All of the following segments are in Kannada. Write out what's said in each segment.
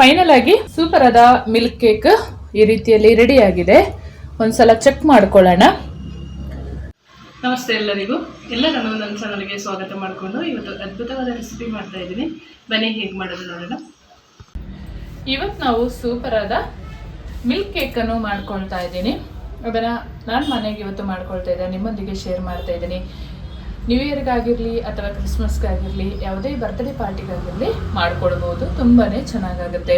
ಫೈನಲ್ ಆಗಿ ಸೂಪರ್ ಆದ ಮಿಲ್ಕ್ ಕೇಕ್ ಈ ರೀತಿಯಲ್ಲಿ ರೆಡಿ ಆಗಿದೆ. ಒಂದ್ಸಲ ಚೆಕ್ ಮಾಡ್ಕೊಳ್ಳೋಣ. ನಮಸ್ತೆ ಎಲ್ಲರಿಗೂ. ಎಲ್ಲರನ್ನು ನನ್ನ ಚಾನಲ್ಗೆ ಸ್ವಾಗತ ಮಾಡಿಕೊಂಡು ಇವತ್ತು ಅದ್ಭುತವಾದ ರೆಸಿಪಿ ಮಾಡ್ತಾ ಇದ್ದೀನಿ. ಬನ್ನಿ ಹೇಗೆ ಮಾಡೋದು ನೋಡೋಣ. ಇವತ್ತು ನಾವು ಸೂಪರ್ ಆದ ಮಿಲ್ಕ್ ಕೇಕನ್ನು ಮಾಡ್ಕೊಳ್ತಾ ಇದ್ದೀನಿ. ಅದನ್ನು ನಾನು ಮನೆಗೆ ಇವತ್ತು ಮಾಡ್ಕೊಳ್ತಾ ಇದ್ದೆ. ನಿಮ್ಮೊಂದಿಗೆ ಶೇರ್ ಮಾಡ್ತಾ ಇದ್ದೀನಿ. ನ್ಯೂ ಇಯರ್ಗಾಗಿರಲಿ ಅಥವಾ ಕ್ರಿಸ್ಮಸ್ಗಾಗಿರಲಿ ಯಾವುದೇ ಬರ್ತ್ಡೇ ಪಾರ್ಟಿಗಾಗಿರಲಿ ಮಾಡ್ಕೊಳ್ಬೋದು ತುಂಬಾ ಚೆನ್ನಾಗಾಗುತ್ತೆ.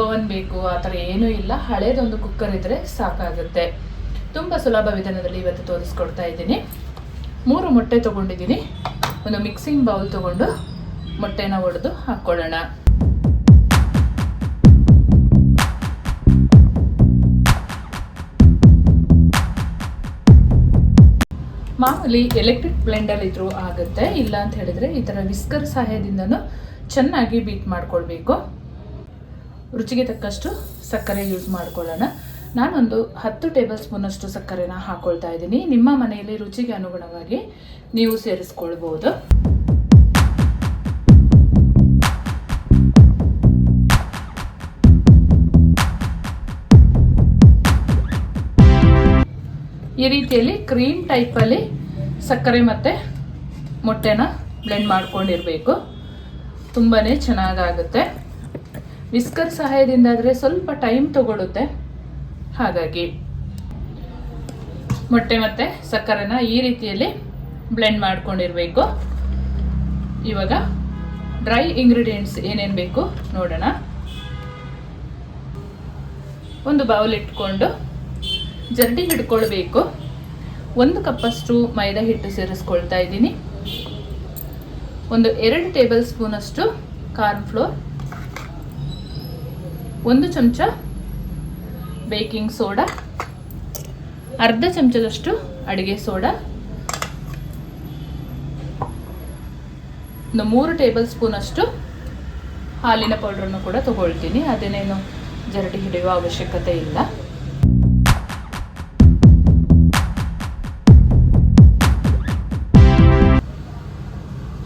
ಓವನ್ ಬೇಕು, ಆ ಥರ ಏನೂ ಇಲ್ಲ. ಹಳೇದೊಂದು ಕುಕ್ಕರ್ ಇದ್ದರೆ ಸಾಕಾಗುತ್ತೆ. ತುಂಬ ಸುಲಭ ವಿಧಾನದಲ್ಲಿ ಇವತ್ತು ತೋರಿಸ್ಕೊಡ್ತಾ ಇದ್ದೀನಿ. ಮೂರು ಮೊಟ್ಟೆ ತೊಗೊಂಡಿದ್ದೀನಿ. ಒಂದು ಮಿಕ್ಸಿಂಗ್ ಬೌಲ್ ತೊಗೊಂಡು ಮೊಟ್ಟೆನ ಒಡೆದು ಹಾಕ್ಕೊಳ್ಳೋಣ. ಮಾಮೂಲಿ ಎಲೆಕ್ಟ್ರಿಕ್ ಬ್ಲೆಂಡರ್ ಇದ್ರೂ ಆಗುತ್ತೆ. ಇಲ್ಲ ಅಂತ ಹೇಳಿದ್ರೆ ಈ ಥರ ವಿಸ್ಕರ್ ಸಹಾಯದಿಂದನೂ ಚೆನ್ನಾಗಿ ಬೀಟ್ ಮಾಡ್ಕೊಳ್ಬೇಕು. ರುಚಿಗೆ ತಕ್ಕಷ್ಟು ಸಕ್ಕರೆ ಯೂಸ್ ಮಾಡ್ಕೊಳ್ಳೋಣ. ನಾನೊಂದು ಹತ್ತು ಟೇಬಲ್ ಸ್ಪೂನಷ್ಟು ಸಕ್ಕರೆನ ಹಾಕ್ಕೊಳ್ತಾ ಇದ್ದೀನಿ. ನಿಮ್ಮ ಮನೆಯಲ್ಲಿ ರುಚಿಗೆ ಅನುಗುಣವಾಗಿ ನೀವು ಸೇರಿಸ್ಕೊಳ್ಬೋದು. ಕ್ರೀಮ್ ಟೈಪಲ್ಲಿ ಸಕ್ಕರೆ ಮತ್ತು ಮೊಟ್ಟೆನ ಬ್ಲೆಂಡ್ ಮಾಡ್ಕೊಂಡಿರಬೇಕು. ತುಂಬಾ ಚೆನ್ನಾಗಾಗುತ್ತೆ. ವಿಸ್ಕರ್ ಸಹಾಯದಿಂದ ಆದರೆ ಸ್ವಲ್ಪ ಟೈಮ್ ತಗೊಳ್ಳುತ್ತೆ ಹಾಗಾಗಿ ಮೊಟ್ಟೆ ಮತ್ತು ಸಕ್ಕರೆನ ಈ ರೀತಿಯಲ್ಲಿ ಬ್ಲೆಂಡ್ ಮಾಡ್ಕೊಂಡಿರಬೇಕು. ಇವಾಗ ಡ್ರೈ ಇಂಗ್ರೀಡಿಯೆಂಟ್ಸ್ ಏನೇನು ಬೇಕು ನೋಡೋಣ. ಒಂದು ಬೌಲ್ ಇಟ್ಕೊಂಡು ಜರ್ಡಿ ಹಿಡ್ಕೊಳ್ಬೇಕು. ಒಂದು ಕಪ್ಪಷ್ಟು ಮೈದಾ ಹಿಟ್ಟು ಸೇರಿಸ್ಕೊಳ್ತಾ ಇದ್ದೀನಿ. ಒಂದು ಎರಡು ಟೇಬಲ್ ಸ್ಪೂನಷ್ಟು ಕಾರ್ನ್ ಫ್ಲೋರ್. ಒಂದು ಚಮಚ ಬೇಕಿಂಗ್ ಸೋಡಾ. ಅರ್ಧ ಚಮಚದಷ್ಟು ಅಡುಗೆ ಸೋಡಾ. ಒಂದು ಮೂರು ಟೇಬಲ್ ಸ್ಪೂನಷ್ಟು ಹಾಲಿನ ಪೌಡ್ರನ್ನು ಕೂಡ ತಗೊಳ್ತೀನಿ. ಅದೇನೇನು ಜರಡಿ ಹಿಡಿಯುವ ಅವಶ್ಯಕತೆ ಇಲ್ಲ.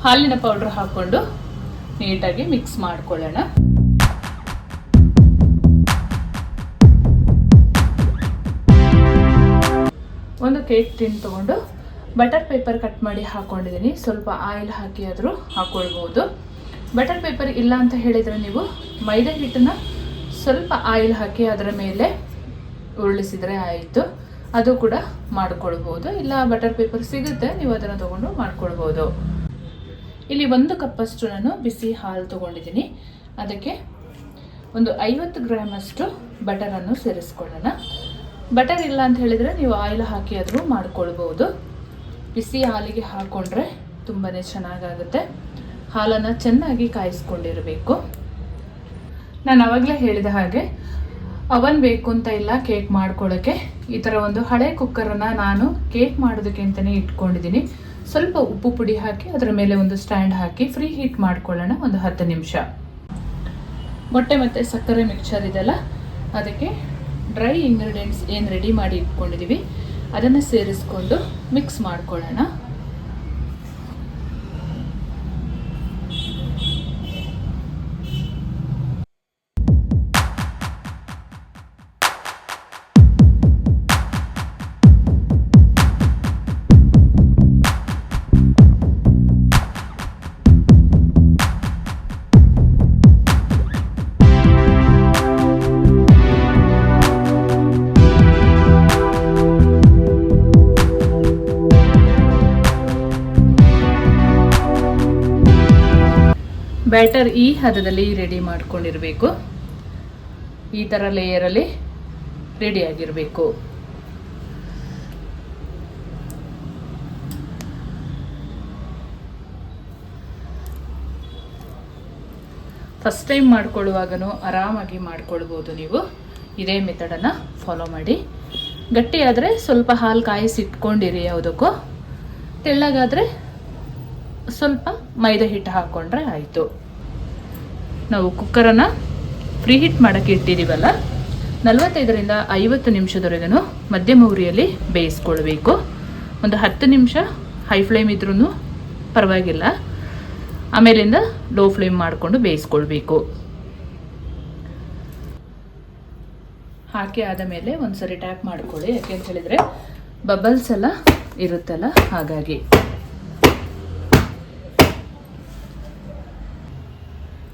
ಹಾಲಿನ ಪೌಡ್ರ್ ಹಾಕ್ಕೊಂಡು ನೀಟಾಗಿ ಮಿಕ್ಸ್ ಮಾಡ್ಕೊಳ್ಳೋಣ. ಒಂದು ಕೇಕ್ ಟಿನ್ ತಗೊಂಡು ಬಟರ್ ಪೇಪರ್ ಕಟ್ ಮಾಡಿ ಹಾಕ್ಕೊಂಡಿದ್ದೀನಿ ಸ್ವಲ್ಪ ಆಯಿಲ್ ಹಾಕಿ ಆದರೂ ಹಾಕ್ಕೊಳ್ಬೋದು ಬಟರ್ ಪೇಪರ್ ಇಲ್ಲ ಅಂತ ಹೇಳಿದರೆ ನೀವು ಮೈದಾ ಹಿಟ್ಟನ್ನು ಸ್ವಲ್ಪ ಆಯಿಲ್ ಹಾಕಿ ಅದರ ಮೇಲೆ ಉರುಳಿಸಿದರೆ ಆಯಿತು. ಅದು ಕೂಡ ಮಾಡ್ಕೊಳ್ಬೋದು. ಇಲ್ಲ ಬಟರ್ ಪೇಪರ್ ಸಿಗುತ್ತೆ, ನೀವು ಅದನ್ನು ತೊಗೊಂಡು ಮಾಡ್ಕೊಳ್ಬೋದು. ಇಲ್ಲಿ ಒಂದು ಕಪ್ಪಷ್ಟು ನಾನು ಬಿಸಿ ಹಾಲು ತೊಗೊಂಡಿದ್ದೀನಿ. ಅದಕ್ಕೆ ಒಂದು ಐವತ್ತು ಗ್ರಾಮಷ್ಟು ಬಟರನ್ನು ಸೇರಿಸ್ಕೊಳ್ಳೋಣ. ಬಟರ್ ಇಲ್ಲ ಅಂತ ಹೇಳಿದರೆ ನೀವು ಆಯಿಲ್ ಹಾಕಿ ಆದರೂ ಮಾಡ್ಕೊಳ್ಬೋದು. ಬಿಸಿ ಹಾಲಿಗೆ ಹಾಕ್ಕೊಂಡ್ರೆ ತುಂಬಾ ಚೆನ್ನಾಗಾಗುತ್ತೆ. ಹಾಲನ್ನು ಚೆನ್ನಾಗಿ ಕಾಯಿಸ್ಕೊಂಡಿರಬೇಕು. ನಾನು ಆವಾಗಲೇ ಹೇಳಿದ ಹಾಗೆ ಅವನ್ ಬೇಕು ಅಂತ ಇಲ್ಲ ಕೇಕ್ ಮಾಡ್ಕೊಳ್ಳೋಕ್ಕೆ ಈ ಥರ ಒಂದು ಹಳೆ ಕುಕ್ಕರನ್ನು ನಾನು ಕೇಕ್ ಮಾಡೋದಕ್ಕೆ ಅಂತಲೇ ಇಟ್ಕೊಂಡಿದ್ದೀನಿ. ಸ್ವಲ್ಪ ಉಪ್ಪು ಪುಡಿ ಹಾಕಿ, ಅದರ ಮೇಲೆ ಒಂದು ಸ್ಟ್ಯಾಂಡ್ ಹಾಕಿ ಫ್ರೀ ಹೀಟ್ ಮಾಡ್ಕೊಳ್ಳೋಣ ಒಂದು ಹತ್ತು ನಿಮಿಷ. ಮೊಟ್ಟೆ ಮತ್ತು ಸಕ್ಕರೆ ಮಿಕ್ಚರ್ ಇದೆಲ್ಲ ಅದಕ್ಕೆ ಡ್ರೈ ಇಂಗ್ರೀಡಿಯೆಂಟ್ಸ್ ಏನು ರೆಡಿ ಮಾಡಿ ಇಟ್ಕೊಂಡಿದ್ದೀವಿ ಅದನ್ನು ಸೇರಿಸ್ಕೊಂಡು ಮಿಕ್ಸ್ ಮಾಡ್ಕೊಳ್ಳೋಣ. ಬ್ಯಾಟರ್ ಈ ಹದದಲ್ಲಿ ರೆಡಿ ಮಾಡ್ಕೊಂಡಿರಬೇಕು. ಈ ಥರ ಲೇಯರಲ್ಲಿ ರೆಡಿಯಾಗಿರಬೇಕು ಫಸ್ಟ್ ಟೈಮ್ ಮಾಡ್ಕೊಳ್ಳುವಾಗನೂ ಆರಾಮಾಗಿ ಮಾಡ್ಕೊಳ್ಬೋದು ನೀವು. ಇದೇ ಮೆಥಡನ್ನು ಫಾಲೋ ಮಾಡಿ. ಗಟ್ಟಿಯಾದರೆ ಸ್ವಲ್ಪ ಹಾಲು ಕಾಯಿಸಿ ಇಟ್ಕೊಂಡಿರಿ ಯಾವುದಕ್ಕೂ. ತೆಳ್ಳಗಾದರೆ ಸ್ವಲ್ಪ ಮೈದಾ ಹಿಟ್ಟು ಹಾಕ್ಕೊಂಡ್ರೆ ಆಯಿತು. ನಾವು ಕುಕ್ಕರನ್ನು ಫ್ರೀ ಹೀಟ್ ಮಾಡೋಕ್ಕೆ ಇಟ್ಟಿದ್ದೀವಲ್ಲ, ನಲವತ್ತೈದರಿಂದ ಐವತ್ತು ನಿಮಿಷದವರೆಗೂ ಮಧ್ಯಮ ಉರಿಯಲ್ಲಿ ಬೇಯಿಸ್ಕೊಳ್ಬೇಕು. ಒಂದು ಹತ್ತು ನಿಮಿಷ ಹೈ ಫ್ಲೇಮ್ ಇದ್ರೂ ಪರವಾಗಿಲ್ಲ. ಆಮೇಲಿಂದ ಲೋ ಫ್ಲೇಮ್ ಮಾಡಿಕೊಂಡು ಬೇಯಿಸ್ಕೊಳ್ಬೇಕು. ಹಾಕಿ ಆದ ಮೇಲೆ ಒಂದು ಸರಿ ಟ್ಯಾಪ್ ಮಾಡ್ಕೊಳ್ಳಿ. ಯಾಕೆ ಅಂತ ಹೇಳಿದರೆ ಬಬಲ್ಸ್ ಎಲ್ಲ ಇರುತ್ತಲ್ಲ, ಹಾಗಾಗಿ.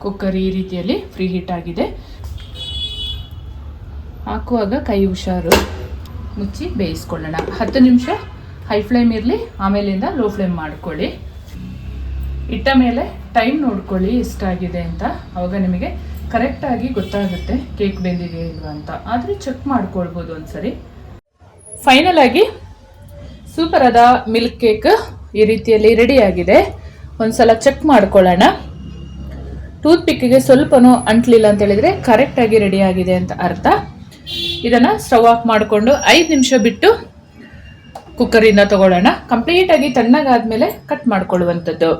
ಕುಕ್ಕರ್ ಈ ರೀತಿಯಲ್ಲಿ ಫ್ರೀ ಹೀಟ್ ಆಗಿದೆ. ಹಾಕುವಾಗ ಕೈ ಹುಷಾರು. ಮುಚ್ಚಿ ಬೇಯಿಸ್ಕೊಳ್ಳೋಣ. ಹತ್ತು ನಿಮಿಷ ಹೈ ಫ್ಲೇಮ್ ಇರಲಿ, ಆಮೇಲಿಂದ ಲೋ ಫ್ಲೇಮ್ ಮಾಡ್ಕೊಳ್ಳಿ. ಇಟ್ಟ ಮೇಲೆ ಟೈಮ್ ನೋಡ್ಕೊಳ್ಳಿ ಎಷ್ಟಾಗಿದೆ ಅಂತ. ಅವಾಗ ನಿಮಗೆ ಕರೆಕ್ಟಾಗಿ ಗೊತ್ತಾಗುತ್ತೆ ಕೇಕ್ ಬೆಂದಿದೆ ಇಲ್ವಾ ಅಂತ. ಆದರೆ ಚೆಕ್ ಮಾಡ್ಕೊಳ್ಬೋದು ಒಂದ್ಸರಿ. ಫೈನಲ್ ಆಗಿ ಸೂಪರ್ ಆದ ಮಿಲ್ಕ್ ಕೇಕ್ ಈ ರೀತಿಯಲ್ಲಿ ರೆಡಿ ಆಗಿದೆ. ಒಂದ್ಸಲ ಚೆಕ್ ಮಾಡ್ಕೊಳ್ಳೋಣ. ಟೂತ್ ಪಿಕ್ಕಿಗೆ ಸ್ವಲ್ಪನೂ ಅಂಟ್ಲಿಲ್ಲ ಅಂತ ಹೇಳಿದ್ರೆ ಕರೆಕ್ಟಾಗಿ ರೆಡಿ ಆಗಿದೆ ಅಂತ ಅರ್ಥ. ಇದನ್ನ ಸ್ಟವ್ ಆಫ್ ಮಾಡಿಕೊಂಡು ಐದು ನಿಮಿಷ ಬಿಟ್ಟು ಕುಕ್ಕರಿಂದ ತಗೊಳ್ಳೋಣ. ಕಂಪ್ಲೀಟ್ ಆಗಿ ತಣ್ಣಗಾದ್ಮೇಲೆ ಕಟ್ ಮಾಡ್ಕೊಳ್ಳುವಂಥದ್ದು.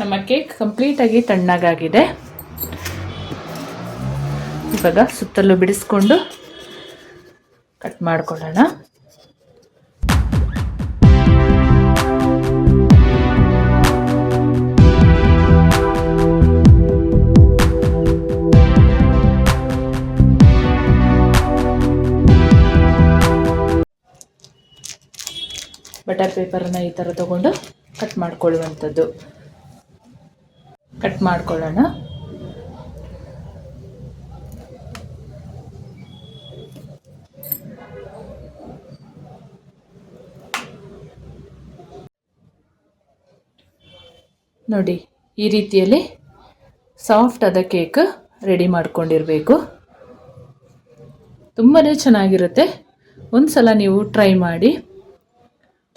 ನಮ್ಮ ಕೇಕ್ ಕಂಪ್ಲೀಟ್ ಆಗಿ ತಣ್ಣಗಾಗಿದೆ. ಇವಾಗ ಸುತ್ತಲೂ ಬಿಡಿಸ್ಕೊಂಡು ಕಟ್ ಮಾಡ್ಕೊಳ್ಳೋಣ. ಬಟರ್ ಪೇಪರನ್ನ ಈ ಥರ ತಗೊಂಡು ಕಟ್ ಮಾಡ್ಕೊಳ್ಳುವಂಥದ್ದು. ಕಟ್ ಮಾಡ್ಕೊಳ್ಳೋಣ. ನೋಡಿ, ಈ ರೀತಿಯಲ್ಲಿ ಸಾಫ್ಟ್ ಆದ ಕೇಕ್ ರೆಡಿ ಮಾಡ್ಕೊಂಡಿರಬೇಕು. ತುಂಬಾ ಚೆನ್ನಾಗಿರುತ್ತೆ. ಒಂದು ಸಲ ನೀವು ಟ್ರೈ ಮಾಡಿ.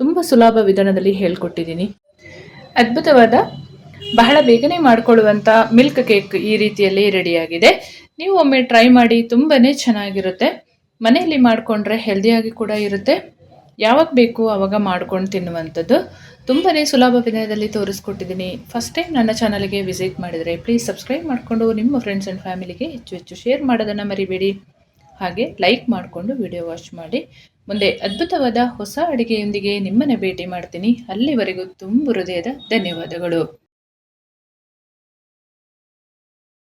ತುಂಬ ಸುಲಭ ವಿಧಾನದಲ್ಲಿ ಹೇಳ್ಕೊಟ್ಟಿದ್ದೀನಿ. ಅದ್ಭುತವಾದ, ಬಹಳ ಬೇಗನೆ ಮಾಡಿಕೊಳ್ಳುವಂಥ ಮಿಲ್ಕ್ ಕೇಕ್ ಈ ರೀತಿಯಲ್ಲಿ ರೆಡಿಯಾಗಿದೆ. ನೀವು ಒಮ್ಮೆ ಟ್ರೈ ಮಾಡಿ ತುಂಬಾ ಚೆನ್ನಾಗಿರುತ್ತೆ. ಮನೆಯಲ್ಲಿ ಮಾಡಿಕೊಂಡ್ರೆ ಹೆಲ್ದಿಯಾಗಿ ಕೂಡ ಇರುತ್ತೆ. ಯಾವಾಗ ಬೇಕು ಆವಾಗ ಮಾಡ್ಕೊಂಡು ತಿನ್ನುವಂಥದ್ದು. ತುಂಬಾ ಸುಲಭ ವಿಧಾನದಲ್ಲಿ ತೋರಿಸ್ಕೊಟ್ಟಿದ್ದೀನಿ. ಫಸ್ಟ್ ಟೈಮ್ ನನ್ನ ಚಾನಲ್ಗೆ ವಿಸಿಟ್ ಮಾಡಿದರೆ ಪ್ಲೀಸ್ ಸಬ್ಸ್ಕ್ರೈಬ್ ಮಾಡಿಕೊಂಡು ನಿಮ್ಮ ಫ್ರೆಂಡ್ಸ್ ಆ್ಯಂಡ್ ಫ್ಯಾಮಿಲಿಗೆ ಹೆಚ್ಚು ಹೆಚ್ಚು ಶೇರ್ ಮಾಡೋದನ್ನು ಮರಿಬೇಡಿ. ಹಾಗೆ ಲೈಕ್ ಮಾಡಿಕೊಂಡು ವಿಡಿಯೋ ವಾಚ್ ಮಾಡಿ. ಮುಂದೆ ಅದ್ಭುತವಾದ ಹೊಸ ಅಡುಗೆಯೊಂದಿಗೆ ನಿಮ್ಮನ್ನು ಭೇಟಿ ಮಾಡ್ತೀನಿ. ಅಲ್ಲಿವರೆಗೂ ತುಂಬ ಹೃದಯದ ಧನ್ಯವಾದಗಳು.